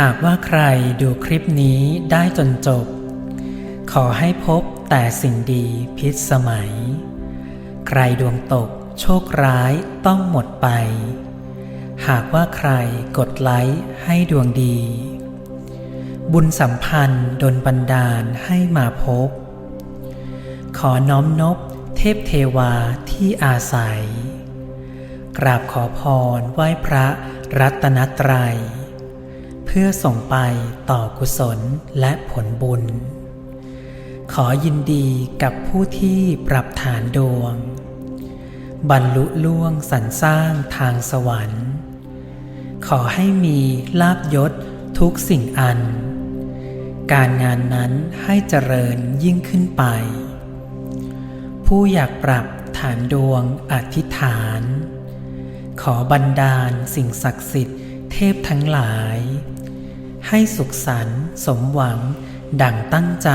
หากว่าใครดูคลิปนี้ได้จนจบ ขอให้พบแต่สิ่งดีพิษสมัย ใครดวงตกโชคร้ายต้องหมดไป หากว่าใครกดไลค์ให้ดวงดี บุญสัมพันธ์ดนบันดาลให้มาพบ ขอน้อมนบเทพเทวาที่อาศัย กราบขอพรไหว้พระรัตนตรัย พื่อส่งไปต่อกุศลและผลบุญ ขอยินดีกับผู้ที่ปรับฐานดวง บรรลุล่วงสรรสร้างทางสวรรค์ ขอให้มีลาบยศทุกสิ่งอัน การงานนั้นให้เจริญยิ่งขึ้นไป ผู้อยากปรับฐานดวงอธิษฐาน ขอบันดาลสิ่งศักดิ์สิทธิ์ เทพทั้งหลาย ให้สุขสันต์สมหวังดั่งตั้งใจ